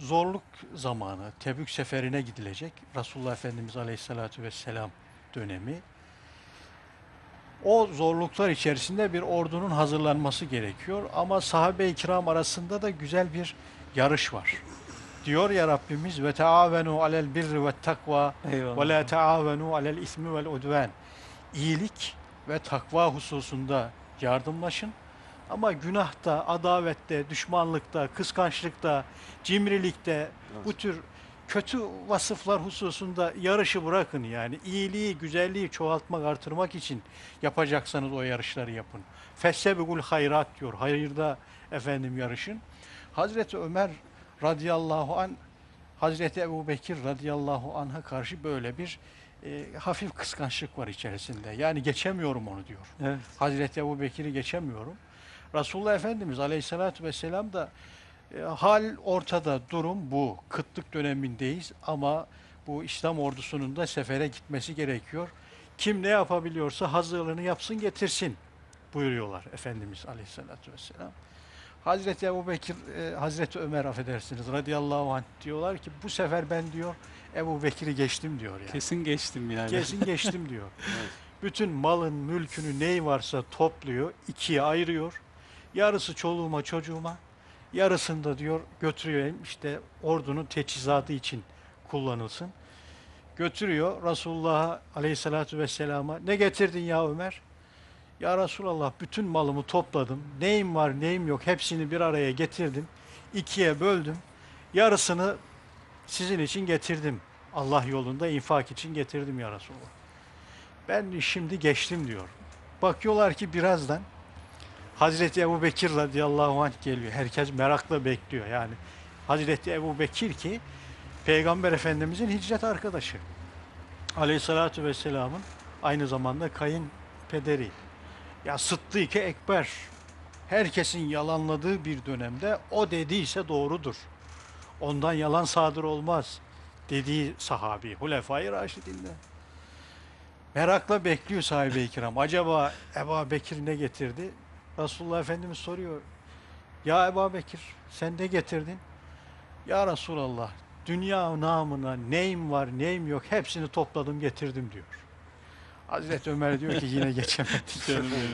zorluk zamanı, Tebük seferine gidilecek. Resulullah Efendimiz Aleyhisselatü Vesselam dönemi. O zorluklar içerisinde bir ordunun hazırlanması gerekiyor. Ama sahabe-i kiram arasında da güzel bir yarış var. Diyor ya Rabbimiz ve taavenu alel birri ve takva ve la taavenu alel ismi vel udven. İyilik ve takva hususunda yardımlaşın. Ama günahta, adavette, düşmanlıkta, kıskançlıkta, cimrilikte bu tür kötü vasıflar hususunda yarışı bırakın yani. iyiliği, güzelliği çoğaltmak, artırmak için yapacaksanız o yarışları yapın. Fessebigul hayrat diyor. Hayırda efendim yarışın. Hazreti Ömer radıyallahu an Hazreti Ebu Bekir radıyallahu anh'a karşı böyle bir e, hafif kıskançlık var içerisinde. Yani geçemiyorum onu diyor. Evet. Hazreti Ebu Bekir'i geçemiyorum. Resulullah Efendimiz Aleyhisselatü Vesselam da e, hal ortada durum bu. Kıtlık dönemindeyiz ama bu İslam ordusunun da sefere gitmesi gerekiyor. Kim ne yapabiliyorsa hazırlığını yapsın getirsin buyuruyorlar Efendimiz Aleyhisselatü Vesselam. Hazreti Ebu Bekir, e, Hazreti Ömer affedersiniz radıyallahu anh diyorlar ki bu sefer ben diyor Ebu Bekir'i geçtim diyor yani. Kesin geçtim yani. Kesin geçtim diyor. Bütün malın, mülkünü neyi varsa topluyor, ikiye ayırıyor. Yarısı çoluğuma, çocuğuma, yarısını da diyor götürüyor işte ordunun teçhizatı için kullanılsın. Götürüyor Resulullah'a aleyhissalatü vesselama. Ne getirdin ya Ömer? Ya Resulallah bütün malımı topladım. Neyim var neyim yok hepsini bir araya getirdim. ikiye böldüm. Yarısını sizin için getirdim. Allah yolunda infak için getirdim ya Resulallah. Ben şimdi geçtim diyor. Bakıyorlar ki birazdan Hazreti Ebu Bekir radıyallahu anh geliyor. Herkes merakla bekliyor yani. Hazreti Ebu Bekir ki Peygamber Efendimizin hicret arkadaşı. Aleyhissalatu vesselamın aynı zamanda kayınpederi. Ya Sıddık-ı Ekber. Herkesin yalanladığı bir dönemde o dediyse doğrudur. Ondan yalan sadır olmaz dediği sahabi. Hulefai Raşidinde. Merakla bekliyor sahibi-i kiram. Acaba Ebu Bekir ne getirdi? Resulullah Efendimiz soruyor. Ya Ebu Bekir sen ne getirdin? Ya Resulallah dünya namına neyim var neyim yok hepsini topladım getirdim diyor. Hazreti Ömer diyor ki yine geçemedik.